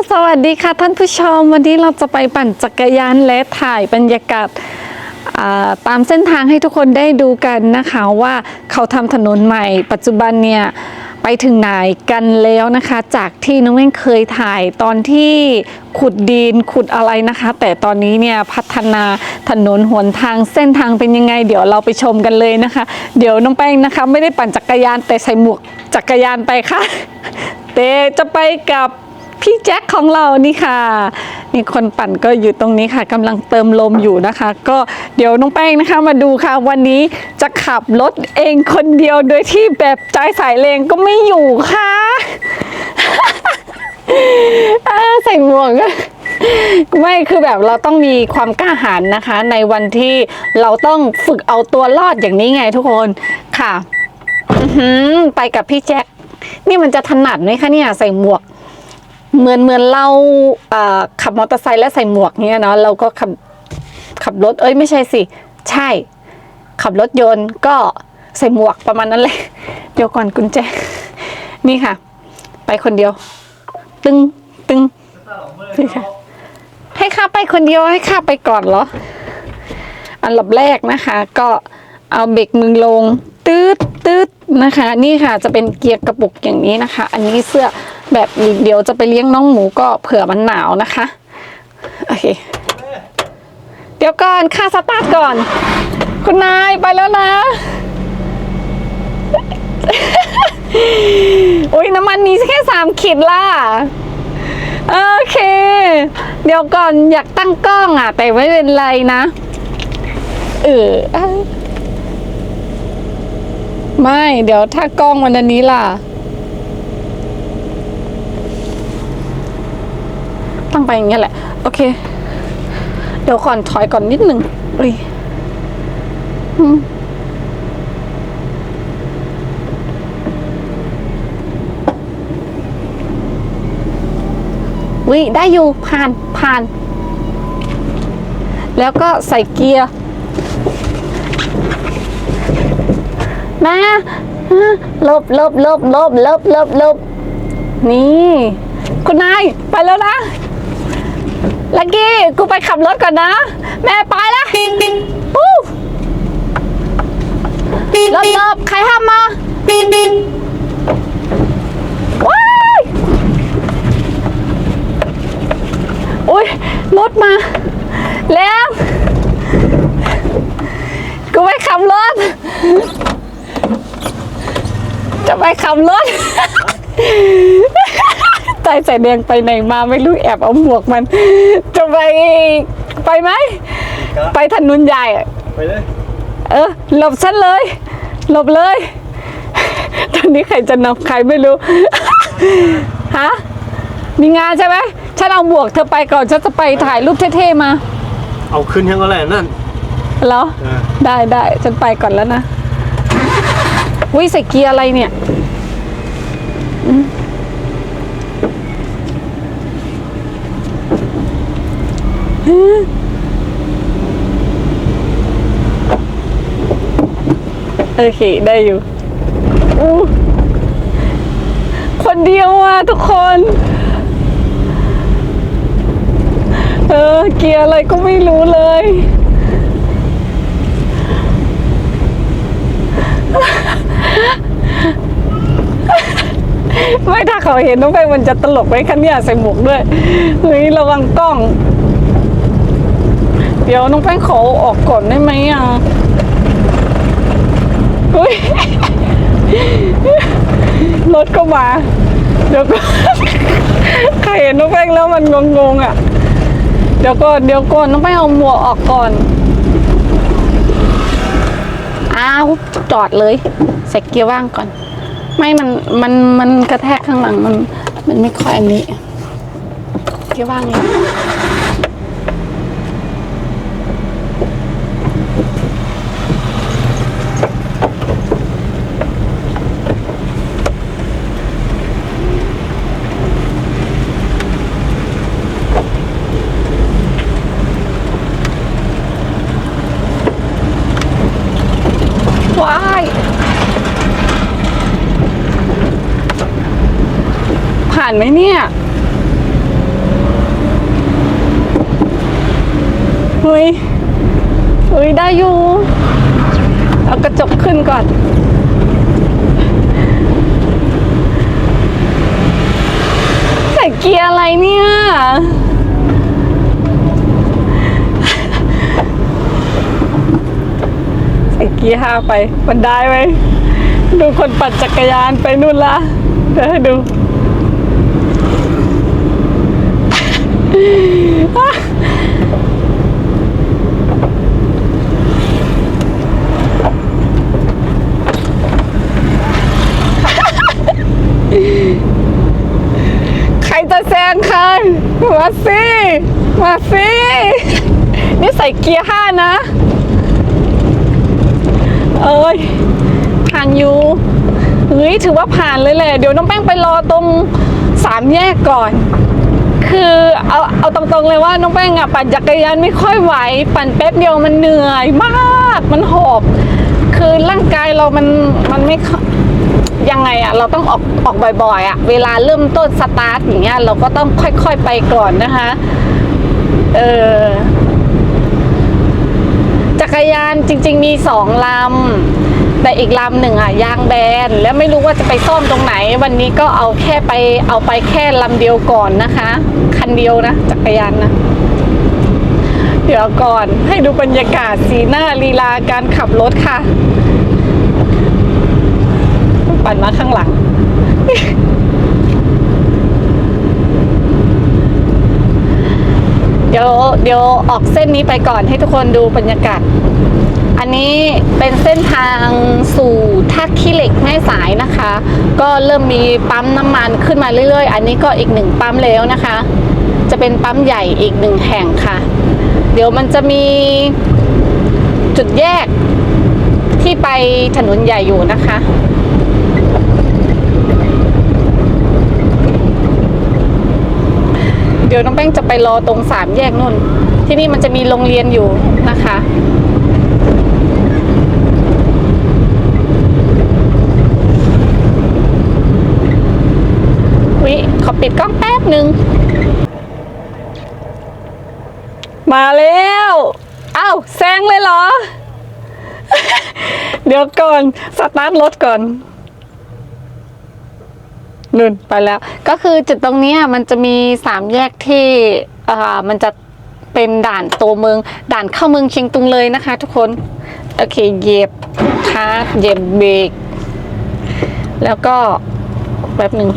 สวัสดีค่ะท่านผู้ชม วันนี้เราจะไปปั่นจักรยานและถ่ายบรรยากาศตามเส้นทางให้ทุกคนได้ดูกันนะคะว่าเขาทำถนนใหม่ ปัจจุบันเนี่ยไปถึงไหนกันแล้วนะคะ จากที่น้องเม่งเคยถ่ายตอนที่ขุดดินขุดอะไรนะคะ แต่ตอนนี้เนี่ยพัฒนาถนนหนทางเส้นทางเป็นยังไง เดี๋ยวเราไปชมกันเลยนะคะ เดี๋ยวน้องแป้งนะคะ ไม่ได้ปั่นจักรยานแต่ใส่หมวกจักรยานไปค่ะเตจะไปกับ พี่แจ็คของเรานี่ค่ะนี่คนปั่นก็อยู่ตรงนี้ค่ะกำลังเติมลมอยู่นะคะ ก็เดี๋ยวน้องแป้งนะคะมาดูค่ะ วันนี้จะขับรถเองคนเดียวโดยที่แบบใจสายเลงก็ไม่อยู่ค่ะใส่หมวกไม่คือแบบเราต้องมีความกล้าหาญนะคะ ในวันที่เราต้องฝึกเอาตัวรอดอย่างนี้ไงทุกคนค่ะไปกับพี่แจ็คนี่มันจะถนัดไหมคะเนี่ยใส่หมวก เหมือนเหมือนเราขับมอเตอร์ไซค์แล้วใส่หมวกเนี่ยเนาะเราก็ขับขับรถเอ้ยไม่ใช่สิ ใช่ ขับรถยนต์ก็ใส่หมวกประมาณนั้นเลย เดี๋ยวก่อนกุญแจ นี่ค่ะ ไปคนเดียว ตึงตึงนี่ค่ะให้ข้าไปคนเดียวให้ข้าไปก่อนเหรอ อันดับแรกนะคะ ก็เอาเบรกมือลงตืดตืดนะคะ นี่ค่ะจะเป็นเกียร์กระปุกอย่างนี้นะคะ อันนี้เสื้อ แบบเดี๋ยวจะไปเลี้ยงน้องหมูก็เผื่อมันหนาวนะคะ โอเค เดี๋ยวก่อนค่าสตาร์ทก่อน คุณนายไปแล้วนะ อุ้ยน้ำมันนี้แค่สามขีดล่ะ โอเค เดี๋ยวก่อนอยากตั้งกล้องอะ แต่ไม่เป็นไรนะ เออ ไม่ เดี๋ยวถ้ากล้องวันนี้ล่ะ ตั้ง ไปอย่างเงี้ยแหละ โอเค เดี๋ยวก่อนถอยก่อนนิดนึงอุ้ยอืมวิได้อยู่ผ่านผ่าน แล้วก็ใส่เกียร์มาลบลบลบลบลบลบลบนี่ คุณนาย ไปแล้วนะ ลักกี้ กูไปขับรถก่อนนะ แม่ไปละปู้ลบลบใครห้ามมาว้ายอุ้ยรถมา แล้ว กูไปขับรถ จะไปขับรถ ตายใส่แดงไปไหนมาไม่รู้แอบเอาหมวกมัน จะไปไปไหม ไปถนนใหญ่อะไปเลย เออ หลบฉันเลย หลบเลย ตอนนี้ใครจะนำใครไม่รู้ ฮะ มีงานใช่ไหม ฉันเอาหมวกเธอไปก่อน ฉันจะไปถ่ายรูปเท่ๆมา เอาขึ้นยังก็แล้วนั่นเหรอเออได้ได้ฉันไปก่อนแล้วนะ วิใส่เกียร์อะไรเนี่ย อืม โอเค ได้อยู่อู้คนเดียวอะทุกคน เออ เกียร์อะไรก็ไม่รู้เลย ไม่ถ้าเขาเห็นน้องไปมันจะตลกไหมคะเนี่ยใส่หมวกด้วยเฮ้ยระวังกล้อง เดี๋ยวน้องแป้งขอออกก่อนได้ไหมอะเฮ้ยรถก็มา เดี๋ยวก็ใครเห็นน้องแป้งแล้วมันงงๆอะ เดี๋ยวก่อนเดี๋ยวก่อนน้องแป้งเอาหมวกออกก่อนอ้าวจอดเลยใส่เกียร์ว่างก่อน ไม่มันมันมันกระแทกข้างหลังมัน มันไม่ค่อยอันนี้เกียร์ว่างเลยานไหมเนี่ย เฮ้ย เฮ้ย ได้อยู่ เอากระจกขึ้นก่อน ใส่เกียร์อะไรเนี่ย ใส่เกียร์ห้าไป มันได้ไหม ดูคนปั่นจักรยานไปนู่นละเดี๋ยวให้ดู ใครจะแซงใคร มาสิ มาสิ นี่ใส่เกียร์ห้านะ เอ้ยผ่านอยู่เฮ้ยถือว่าผ่านเลยแหละ เดี๋ยวน้องแป้งไปรอตรงสามแยกก่อน คือ เอาตรงๆเลยว่าน้องแป้งอะปั่นจักรยานไม่ค่อยไหว ปั่นแป๊บเดียวมันเหนื่อยมาก มันหอบ คือร่างกายเรามันมันไม่ยยังไงอะเราต้องออกออกบ่อยๆอะเวลาเริ่มต้นสตาร์ทอย่างเงี้ยเราก็ต้องค่อยๆไปก่อนนะคะเออจักรยานจริง ๆ มีสองลำ แต่อีกลำหนึ่งอะยางแบนแล้วไม่รู้ว่าจะไปซ่อมตรงไหน วันนี้ก็เอาแค่ไปเอาไปแค่ลำเดียวก่อนนะคะ คันเดียวนะจักรยานนะเดี๋ยวก่อนให้ดูบรรยากาศสีหน้าลีลาการขับรถค่ะ ปั่นมาข้างหลัง เดี๋ยวเดี๋ยวออกเส้นนี้ไปก่อนให้ทุกคนดูบรรยากาศ อันนี้เป็นเส้นทางสู่ท่าขี้เหล็กแม่สายนะคะ ก็เริ่มมีปั๊มน้ำมันขึ้นมาเรื่อยๆ อันนี้ก็อีกหนึ่งปั๊มแล้วนะคะ จะเป็นปั๊มใหญ่อีกหนึ่งแห่งค่ะ เดี๋ยวมันจะมีจุดแยกที่ไปถนนใหญ่อยู่นะคะเดี๋ยวน้องแป้งจะไปรอตรงสามแยกนู่น ที่นี่มันจะมีโรงเรียนอยู่นะคะ วิ ขอปิดกล้องแป๊บหนึ่งมาแล้วอ้าวแซงเลยเหรอ เดี๋ยวก่อน สตาร์ทรถก่อนนุ่นไปแล้ว ก็คือจุดตรงนี้มันจะมีสามแยกที่อ่ามันจะเป็นด่านตัวเมือง ด่านเข้าเมืองเชียงตุงเลยนะคะ ทุกคน โอเคเหยียบคาร์ทเหยียบเบรกแล้วก็แป๊บหนึ่ง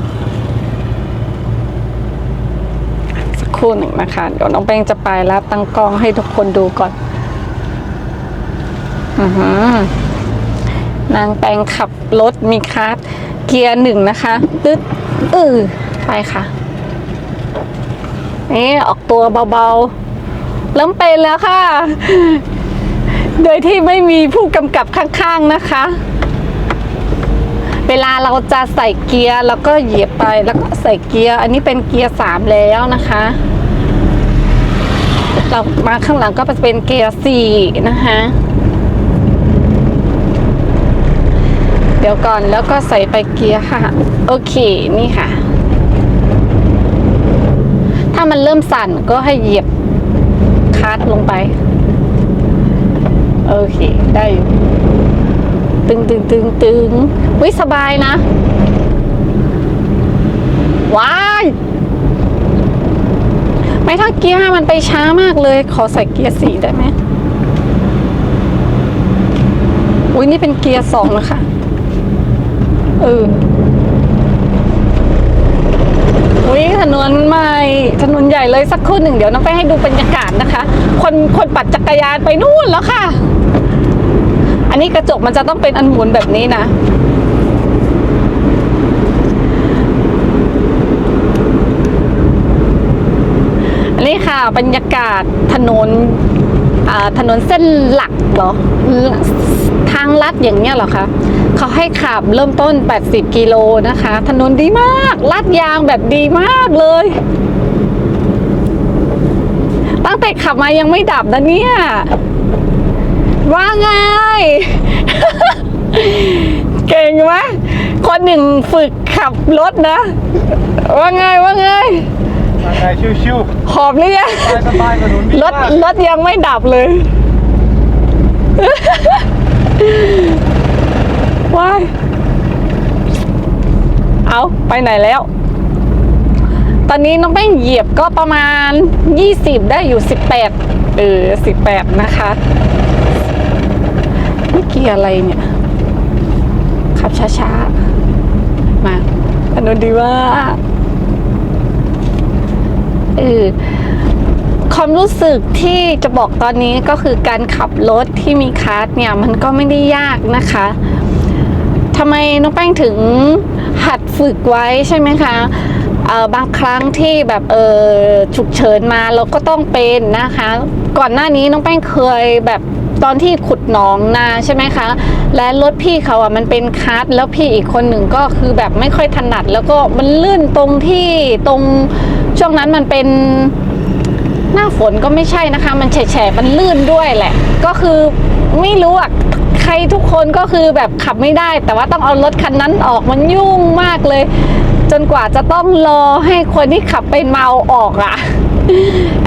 สัก ครู่หนึ่งนะคะ เดี๋ยวน้องแป้งจะไปแล้วตั้งกล้องให้ทุกคนดูก่อนอือหือนางแปงขับรถมีคาร์ทเกียร์หนึ่งนะคะตึ๊ดอือไปค่ะนี่ออกตัวเบาๆเริ่มเป็นแล้วค่ะ โดยที่ไม่มีผู้กำกับข้างๆนะคะ เวลาเราจะใส่เกียร์แล้วก็เหยียบไปแล้วก็ใส่เกียร์ อันนี้เป็นเกียร์สามแล้วนะคะ เรามาข้างหลังก็จะเป็นเกียร์สี่นะคะเดี๋ยวก่อนแล้วก็ใส่ไปเกียร์ค่ะ โอเคนี่ค่ะ ถ้ามันเริ่มสั่นก็ให้เหยียบคัดลงไป โอเค ได้อยู่ตึงตึงตึงตึงวิสบายนะ ว้าย ม่ถ้าเกียร์ห้ามันไปช้ามากเลย ขอใส่เกียร์สี่ได้ไหมอุ้ยนี่เป็นเกียร์สองนะคะเอออุ้ยถนนใหม่ถนนใหญ่เลยสักครู่หนึ่งเดี๋ยวน้องไปให้ดูบรรยากาศนะคะ คนคนปั่นจักรยานไปนู่นแล้วค่ะ อันนี้กระจกมันจะต้องเป็นอันหมุนแบบนี้นะ อันนี้ค่ะ บรรยากาศถนนถนนเส้นหลักเหรอทางลัดอย่างเงี้ยเหรอคะเขาให้ขับเริ่มต้น 80 กิโลนะคะ ถนนดีมากลาดยางแบบดีมากเลย ตั้งแต่ขับมายังไม่ดับนะเนี่ย ว่าไง เก่งไหมคนหนึ่งฝึกขับรถนะ ว่าไงว่าไงมาไงชิว หอบหรือยังรถรถยังไม่ดับเลยว้ายเอาไปไหนแล้ว ตอนนี้น้องแป้งเหยียบก็ประมาณ 20 ได้อยู่ 18 เออ 18 นะคะนี่เกียร์อะไรเนี่ย ขับช้าๆ มาอนนู้นดีว่า เออความรู้สึกที่จะบอกตอนนี้ก็คือการขับรถที่มีคาร์ทเนี่ยมันก็ไม่ได้ยากนะคะทำไมน้องแป้งถึงหัดฝึกไว้ใช่ไหมคะเออบางครั้งที่แบบเออฉุกเฉินมาเราก็ต้องเป็นนะคะ ก่อนหน้านี้น้องแป้งเคยแบบตอนที่ขุดหนองนาใช่ไหมคะ และรถพี่เขาอะมันเป็นคาร์ทแล้วพี่อีกคนหนึ่งก็คือแบบไม่ค่อยถนัด แล้วก็มันลื่นตรงที่ตรง ช่วงนั้นมันเป็นหน้าฝนก็ไม่ใช่นะคะ มันแฉะมันลื่นด้วยแหละ ก็คือไม่รู้อะใครทุกคนก็คือแบบขับไม่ได้ แต่ว่าต้องเอารถคันนั้นออกมันยุ่งมากเลย จนกว่าจะต้องรอให้คนที่ขับไปเมาออกอะ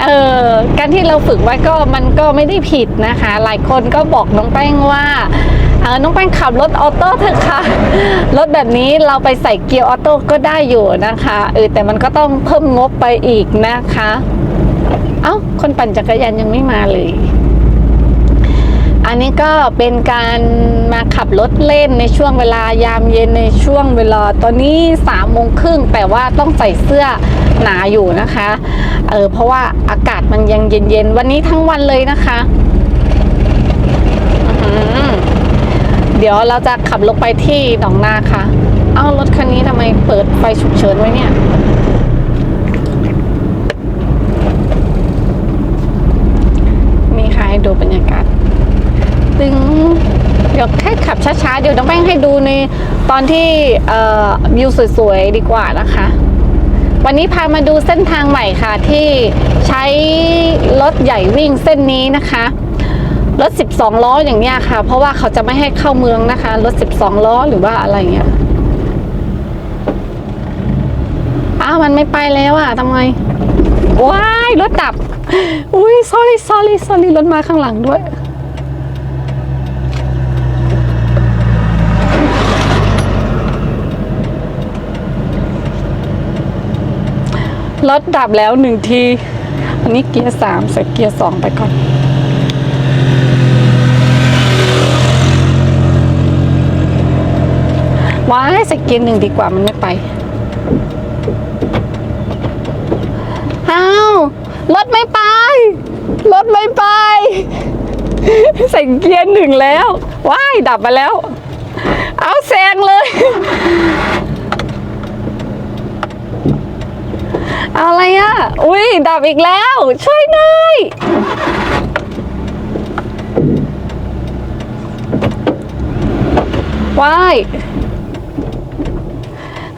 เออการที่เราฝึกไว้ก็มันก็ไม่ได้ผิดนะคะ หลายคนก็บอกน้องแป้งว่า เออน้องแป้งขับรถออโต้เถอะค่ะ รถแบบนี้เราไปใส่เกียร์ออโต้ก็ได้อยู่นะคะเออแต่มันก็ต้องเพิ่มงบไปอีกนะคะ เอ้าคนปั่นจักรยานยังไม่มาเลย อันนี้ก็เป็นการมาขับรถเล่นในช่วงเวลายามเย็นในช่วงเวลาตอนนี้สามโมงครึ่งแต่ว่าต้องใส่เสื้อหนาอยู่นะคะ เออเพราะว่าอากาศมันยังเย็นๆ วันนี้ทั้งวันเลยนะคะ อือ ดี๋ยวเราจะขับลงไปที่หนองนาค่ะ เอ้ารถคันนี้ทำไมเปิดไฟฉุกเฉินไว้เนี่ย มีค่ะให้ดูบรรยากาศ ตึง เดี๋ยวแค่ขับช้าๆ เดี๋ยวน้องแป้งให้ดูในตอนที่เอ่อวิวสวยๆ ดีกว่านะคะ วันนี้พามาดูเส้นทางใหม่ค่ะที่ใช้รถใหญ่วิ่งเส้นนี้นะคะ รถ 12 ล้ออย่างเนี้ยค่ะ เพราะว่าเขาจะไม่ให้เข้าเมืองนะคะ รถ 12 ล้อหรือว่าอะไรเงี้ยอ้าวมันไม่ไปแล้วอะทำไมว้ายรถดับ อุ้ย sorry sorry sorry รถมาข้างหลังด้วย รถดับแล้วหนึ่งที อันนี้เกียร์สามใส่เกียร์สองไปก่อน ว้ายใส่เกียร์หนึ่งดีกว่ามันไม่ไป อ้าว รถไม่ไป รถไม่ไป ใส่เกียร์หนึ่งแล้ว ว้าย ดับมาแล้ว เอาแซงเลย เอาอะไรอะ อุ้ย ดับอีกแล้ว ช่วยหน่อยว้าย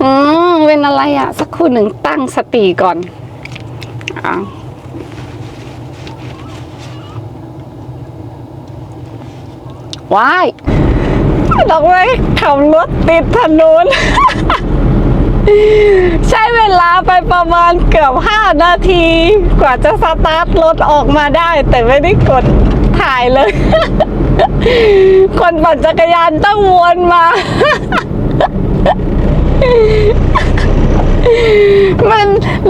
อืมเป็นอะไรอะ สักครู่หนึ่งตั้งสติก่อนอะว้ายดอกไม้ขับรถติดถนน ใช้เวลาไปประมาณเกือบ5นาที กว่าจะสตาร์ทรถออกมาได้ แต่ไม่ได้กดถ่ายเลย คนปั่นจักรยานต้องวนมา มัน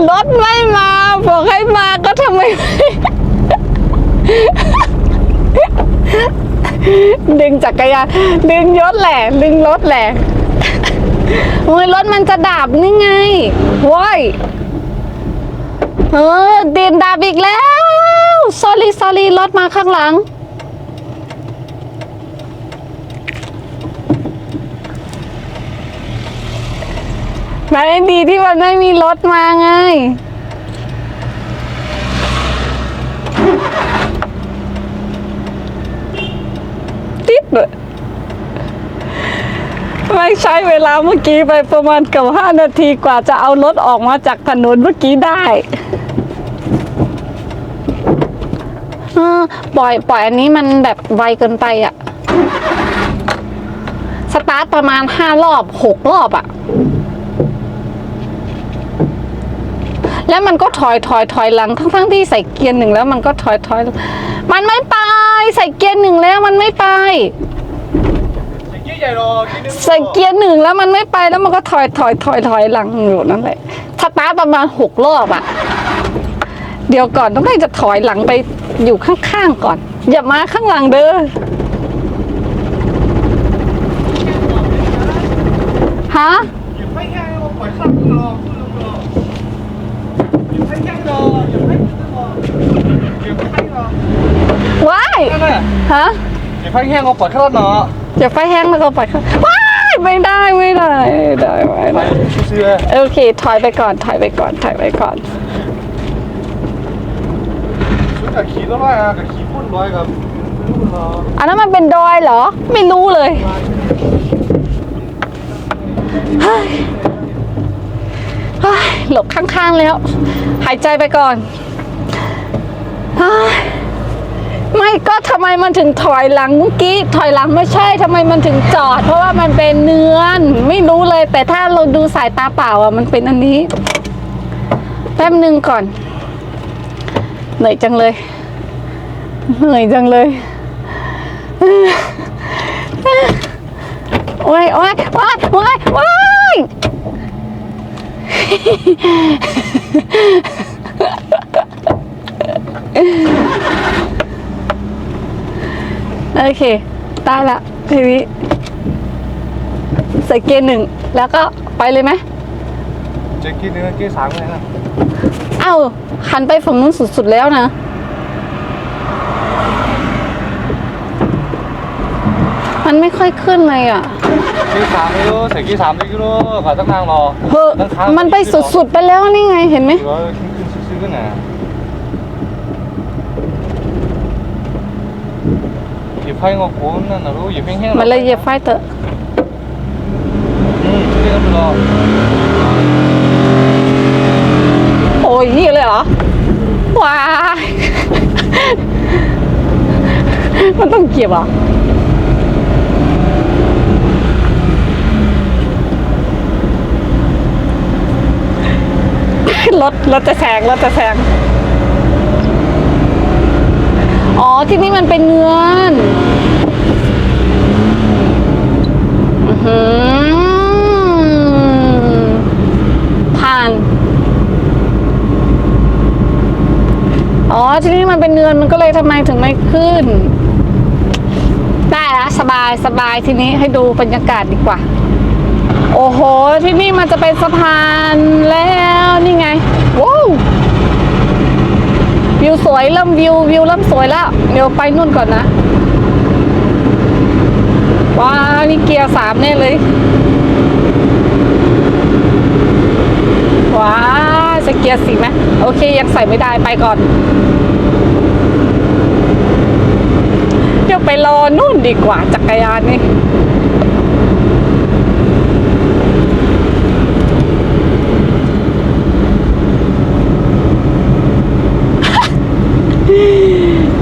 รถไม่มาบอกให้มาก็ทำไมไม่ดึงจักรยานดึงยศแหละ ดึงรถแหละโอ้ยรถมันจะดับนี่ไงว้ยเออเดินดับอีกแล้ว sorry sorry รถมาข้างหลัง มันไม่ดีที่มันไม่มีรถมาไง ติดเลยไม่ใช้เวลาเมื่อกี้ไปประมาณเกือบห้านาทีกว่าจะเอารถออกมาจากถนนเมื่อกี้ได้ปล่อยปล่อยอันนี้มันแบบไวเกินไปอะสตาร์ทประมาณห้ารอบหกรอบอะ แล้วมันก็ถอยถอยถอยหลังทั้งทั้งที่ใส่เกียร์หนึ่งแล้วมันก็ถอยถอยมันไม่ไป ใส่เกียร์หนึ่งแล้วมันไม่ไปใหญ่รอกินนึงใส่เกียร์หนึ่งแล้วมันไม่ไปแล้วมันก็ถอยถอยถอยถอยหลังอยู่นั่นแหละสตาร์ทประมาณหกรอบอะเดี๋ยวก่อนต้องให้จะถอยหลังไปอยู่ข้างๆก่อน อย่ามาข้างหลังเด้อฮะ อย่าไปแห้งรอปล่อยข้ามรอขึ้นรออย่าไปแห้งรออย่าไปรออย่าไปแห้งรอ ว้าย นั่นน่ะฮะอย่าไปแห้งรอปล่อยข้ามรออย่าไฟแห้งแล้วก็ปล่อยเขาว้ายไม่ได้ไม่ได้ไม่ได้ไม่ไปได้เชื่อโอเค ถอยไปก่อน ถอยไปก่อน ถอยไปก่อน ชุดกับขี่ร้อยอะกับขี่พุ่นร้อยกับลูกรออันนั้นมันเป็นดอยเหรอ ไม่รู้เลยเฮ้ยเฮ้ยหลบข้างๆแล้ว หายใจไปก่อนเฮ้ย ไม่ก็ทำไมมันถึงถอยหลังเมื่อกี้ถอยหลังไม่ใช่ทำไมมันถึงจอด เพราะว่ามันเป็นเนื้อนไม่รู้เลย แต่ถ้าเราดูสายตาเปล่าอะมันเป็นอันนี้ แป๊บหนึ่งก่อน เหนื่อยจังเลย เหนื่อยจังเลยโอ้ยโอ้ยโอ้ยโอ้ยโอ้ย โอเค ได้ละทีนี้ใส่เกียร์หนึ่งแล้วก็ไปเลยไหมเจ๊กี้เนื้อกี้สามเลยนะเอ้าหันไปฝั่งนู้นสุดๆแล้วนะมันไม่ค่อยขึ้นเลยอะกี้สามเลยใส่กี้สามเลยกิโลขาตั้งนางรอเฮ้อมันไปสุดๆไปแล้วนี่ไงเห็นไหมร้อยขึ้นขึ้นซื้อขึ้นน่ะอย่า ไฟงอกโคนนั่นนะรู้อย่าเพ่งแห้งมันเลยเหยียบไฟเตอะอืมช่วยกันรอโอ้ยนี่เลยเหรอว้าย มันต้องเกียบเหรอรถรถจะแซงรถจะแซง อ๋อ ที่นี่มันเป็นเงินอื้อหือผ่าน อ๋อ ที่นี่มันเป็นเนินมันก็เลยทำไมถึงไม่ขึ้น ได้ละสบายสบายทีนี้ให้ดูบรรยากาศดีกว่า โอ้โห ที่นี่มันจะเป็นสะพานแล้ว นี่ไง ว้าว วิวสวยเริ่มวิววิวเริ่มสวยแล้ว เดี๋ยวไปนู่นก่อนนะ ว้าวนี่เกียร์สามแน่เลย ว้าจะเกียร์สี่ไหมโอเคยังใส่ไม่ได้ไปก่อน เดี๋ยวไปรอนู่นดีกว่าจักรยานนี่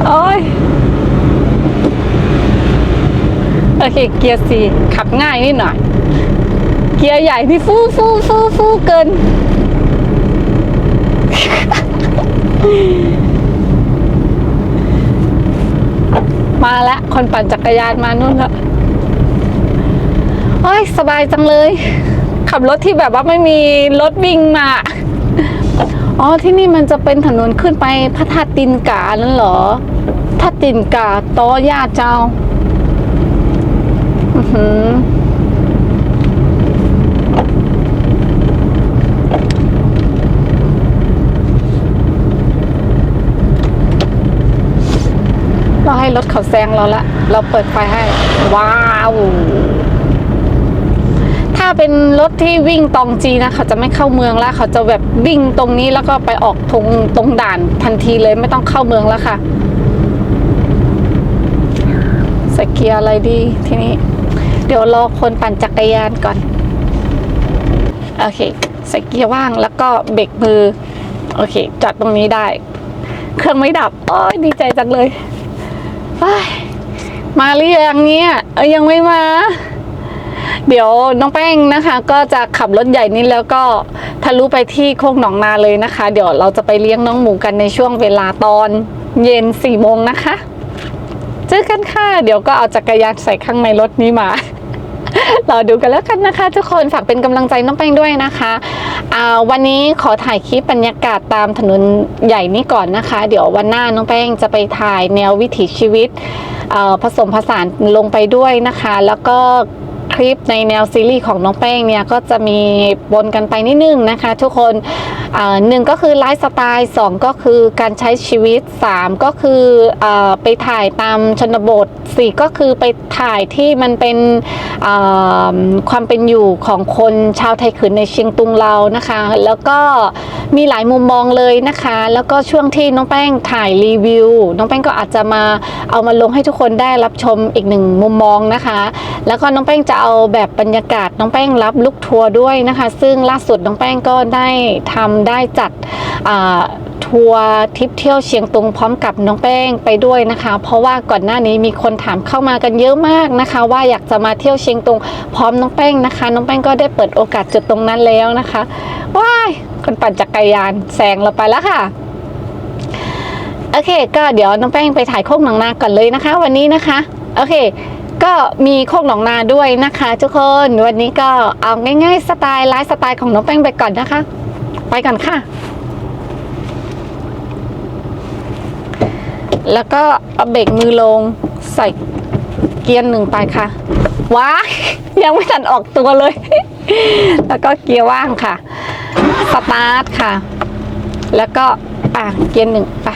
โอ้ย โอ เคเกียร์สี่ขับง่ายนิดหน่อย เกียร์ใหญ่ที่ฟูฟูฟูฟูเกิน มาแล้วคนปั่นจักรยานมานู่นแล้วโอ้ยสบายจังเลย ขับรถที่แบบว่าไม่มีรถวิ่งมาอ๋อที่นี่มันจะเป็นถนนขึ้นไปพระธาตุตินกานั่นเหรอท่าตุตินกาโตย่าเจ้า หือเราให้รถเขาแซงเราละ เราเปิดไฟให้ ว้าว ถ้าเป็นรถที่วิ่งตองจีนะ เขาจะไม่เข้าเมืองแล้ว เขาจะแบบวิ่งตรงนี้แล้วก็ไปออกตรงตรงด่านทันทีเลยไม่ต้องเข้าเมืองแล้วค่ะใส่เกียร์อะไรดีทีนี้ เดี๋ยวรอคนปั่นจักรยานก่อน โอเค ใส่เกียร์ว่างแล้วก็เบรกมือ โอเคจอดตรงนี้ได้ เครื่องไม่ดับ โอ้ยดีใจจังเลยเฮ้ยมาหรือยังเนี่ยเอ้ยยังไม่มา เดี๋ยวน้องแป้งนะคะ ก็จะขับรถใหญ่นี้แล้วก็ทะลุไปที่โคกหนองนาเลยนะคะ เดี๋ยวเราจะไปเลี้ยงน้องหมูกันในช่วงเวลาตอนเย็นสี่โมงนะคะ เจอกันค่ะ เดี๋ยวก็เอาจักรยานใส่ข้างในรถนี้มา รอดูกันแล้วกันนะคะ ทุกคนฝากเป็นกำลังใจน้องแป้งด้วยนะคะอ่าวันนี้ขอถ่ายคลิปบรรยากาศตามถนนใหญ่นี้ก่อนนะคะ เดี๋ยววันหน้าน้องแป้งจะไปถ่ายแนววิถีชีวิตผสมผสานลงไปด้วยนะคะ แล้วก็คลิปในแนวซีรีส์ของน้องแป้งเนี่ยก็จะมีบนกันไปนิดนึงนะคะ ทุกคน หนึ่งก็คือไลฟ์สไตล์สองก็คือการใช้ชีวิตสามก็คืออไปถ่ายตามชนบทสี่ก็คือไปถ่ายที่มันเป็นความเป็นอยู่ของคนชาวไทยขืนในเชียงตุงเรานะคะ แล้วก็มีหลายมุมมองเลยนะคะ แล้วก็ช่วงที่น้องแป้งถ่ายรีวิว น้องแป้งก็อาจจะมาเอามาลงให้ทุกคนได้รับชมอีกหนึ่งมุมมองนะคะ แล้วก็น้องแป้งจะเอาแบบบรรยากาศน้องแป้งรับลุกทัวร์ด้วยนะคะ ซึ่งล่าสุดน้องแป้งก็ได้ทำได้จัดทัวร์ทริปเที่ยวเชียงตุงพร้อมกับน้องแป้งไปด้วยนะคะ เพราะว่าก่อนหน้านี้มีคนถามเข้ามากันเยอะมากนะคะ ว่าอยากจะมาเที่ยวเชียงตุงพร้อมน้องแป้งนะคะ น้องแป้งก็ได้เปิดโอกาสจุดตรงนั้นแล้วนะคะว้ายคนปั่นจักรยานแซงเราไปแล้วค่ะโอเค ก็เดี๋ยวน้องแป้งไปถ่ายโคกหนองนาก่อนเลยนะคะ วันนี้นะคะโอเค ก็มีโคกหนองนาด้วยนะคะ ทุกคนวันนี้ก็เอาง่ายๆสไตล์ไลฟ์สไตล์ของน้องแป้งไปก่อนนะคะ ไปก่อนค่ะ แล้วก็เอาเบรกมือลงใส่เกียร์หนึ่งไปค่ะ ว้ายยังไม่ทันออกตัวเลย แล้วก็เกียร์ว่างค่ะ สตาร์ทค่ะ แล้วก็อะเกียร์หนึ่งไป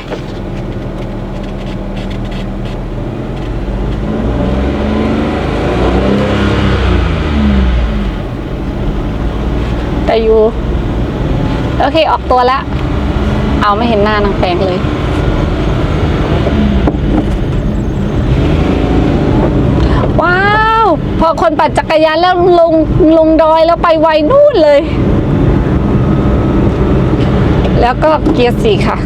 แต่อยู่ โอเคออกตัวแล้ว เอาไม่เห็นหน้านางแปลงเลย ว้าว พอคนปั่นจักรยานแล้วลงลงดอยแล้วไปไวนู่นเลย แล้วก็เกียร์สี่ค่ะ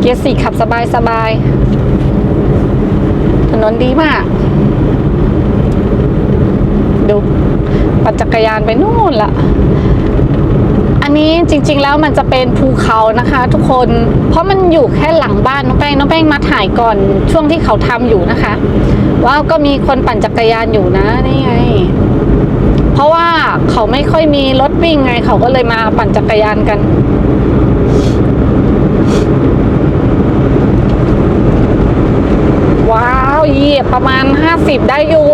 เกียร์สี่ขับสบายสบาย ถนนดีมาก ดู ปั่นจักรยานไปนู่นละ นี้จริง ๆ แล้วมันจะเป็นภูเขานะคะ ทุกคน เพราะมันอยู่แค่หลังบ้านน้องแป้งน้องแป้งมาถ่ายก่อนช่วงที่เขาทำอยู่นะคะ ว้าวก็มีคนปั่นจักรยานอยู่นะนี่ไง เพราะว่าเขาไม่ค่อยมีรถวิ่งไง เขาก็เลยมาปั่นจักรยานกันว้าวเหยียบประมาณ 50 ได้อยู่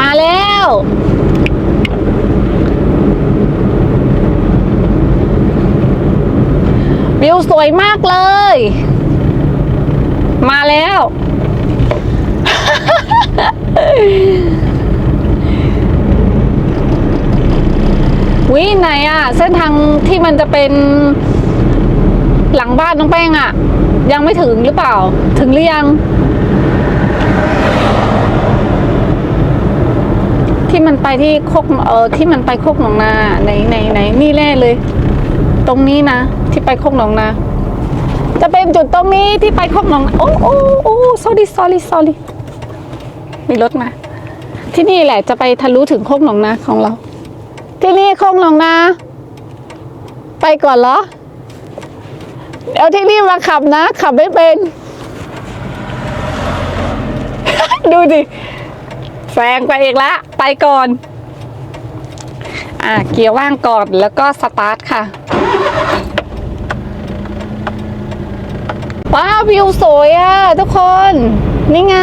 มาแล้ว วิวสวยมากเลย มาแล้ว วิไหนอะเส้นทางที่มันจะเป็นหลังบ้านน้องแป้งอะยังไม่ถึงหรือเปล่า ถึงหรือยัง ที่มันไปที่โคกเออที่มันไปโคกหนองนาไหนไหนไหนนี่แน่เลย ตรงนี้นะ ที่ไปโคกหนองนาจะเป็นจุดตรงนี้ที่ไปโคกหนองนาโอ้โอ้โอ้ sorry sorry sorry มีรถมา ที่นี่แหละจะไปทะลุถึงโคกหนองนาของเรา ที่นี่โคกหนองนาไปก่อนเหรอเดี๋ยวที่นี่มาขับนะ ขับไม่เป็น ดูดิแซงไปอีกละ ไปก่อน อ่าเกียร์ว่างก่อนแล้วก็สตาร์ทค่ะ ว้าววิวสวยอะทุกคนนี่ไง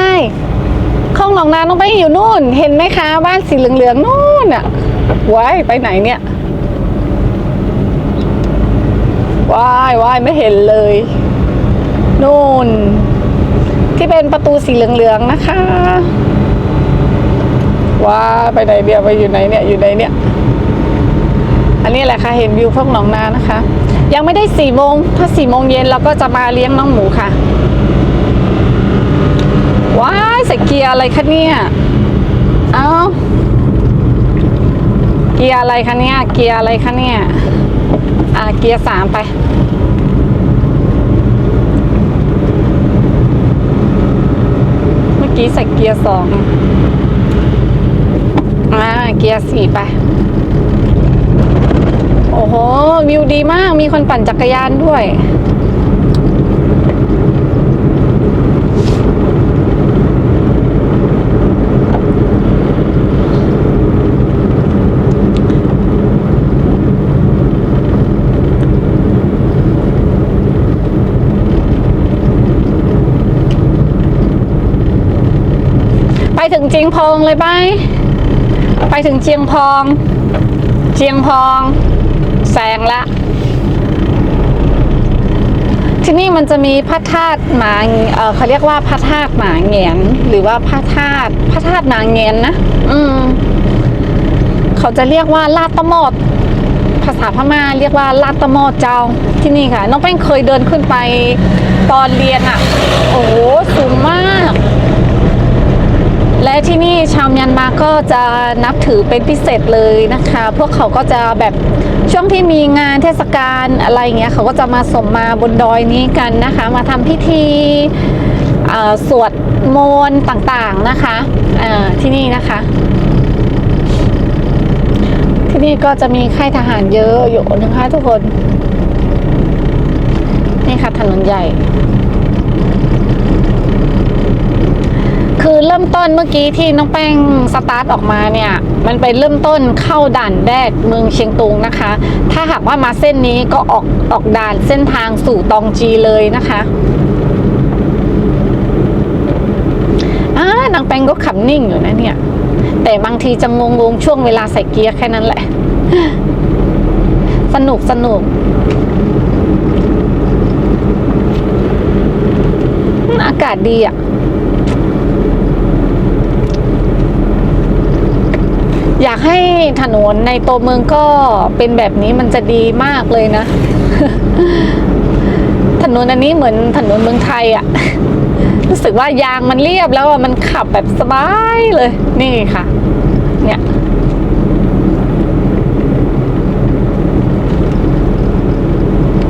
คลองหนองนาต้องไปอยู่นู่น เห็นไหมคะ บ้านสีเหลืองๆนู่นอะว้ายไปไหนเนี่ยว้ายว้ายไม่เห็นเลยนู่น ที่เป็นประตูสีเหลืองๆนะคะว้าไปไหนเดียวไปอยู่ไหนเนี่ยอยู่ไหนเนี่ย นนี้แหละค่ะเห็นวิวพวกหนองนานะคะ ยังไม่ได้สี่โมงถ้าสี่โมงเย็นเราก็จะมาเลี้ยงน้องหมูค่ะ ว้ายใส่เกียร์อะไรคะเนี่ย เอาเกียร์อะไรคะเนี่ย เกียร์อะไรคะเนี่ย อ่าเกียร์สามไปเมื่อกี้ใส่เกียร์สองอ่าเกียร์สี่ไป อ้โห วิวดีมาก มีคนปั่นจักรยานด้วย ไปถึงเจียงพองเลยไป ไปถึงเจียงพอง เจียงพอง แซงละ ที่นี่มันจะมีพระธาตุหมาเอ่อเขาเรียกว่าพระธาตุหมาเหงียนหรือว่าพระธาตุพระธาตุหมาเหงียนนะอืมเขาจะเรียกว่าลาดตะโมดภาษาพม่าเรียกว่าลาดตะโมดเจ้าที่นี่ค่ะ น้องแป้งเคยเดินขึ้นไปตอนเรียนอะ่ะ โอ้โหสูงมาก และที่นี่ชาวเมียนมาก็จะนับถือเป็นพิเศษเลยนะคะ พวกเขาก็จะแบบช่วงที่มีงานเทศกาลอะไรอย่างเงี้ยเขาก็จะมาสมมาบนดอยนี้กันนะคะ มาทำพิธีอ่อสวดมนต์ต่างๆนะคะอ่าที่นี่นะคะ ที่นี่ก็จะมีค่ายทหารเยอะอยู่นะคะทุกคน นี่ค่ะถนนใหญ่ คือเริ่มต้นเมื่อกี้ที่น้องแป้งสตาร์ทออกมาเนี่ย มันไปเริ่มต้นเข้าด่านแรกเมืองเชียงตุงนะคะ ถ้าหากว่ามาเส้นนี้ก็ออกออกด่านเส้นทางสู่ตองจีเลยนะคะอ่านางแป้งก็ขับนิ่งอยู่นะเนี่ย แต่บางทีจะงงๆช่วงเวลาใส่เกียร์แค่นั้นแหละ สนุกสนุกอากาศดีอะ อยากให้ถนนในตัวเมืองก็เป็นแบบนี้มันจะดีมากเลยนะ ถนนอันนี้เหมือนถนนเมืองไทยอะรู้สึกว่ายางมันเรียบแล้วอะมันขับแบบสบายเลย นี่ค่ะ เนี่ย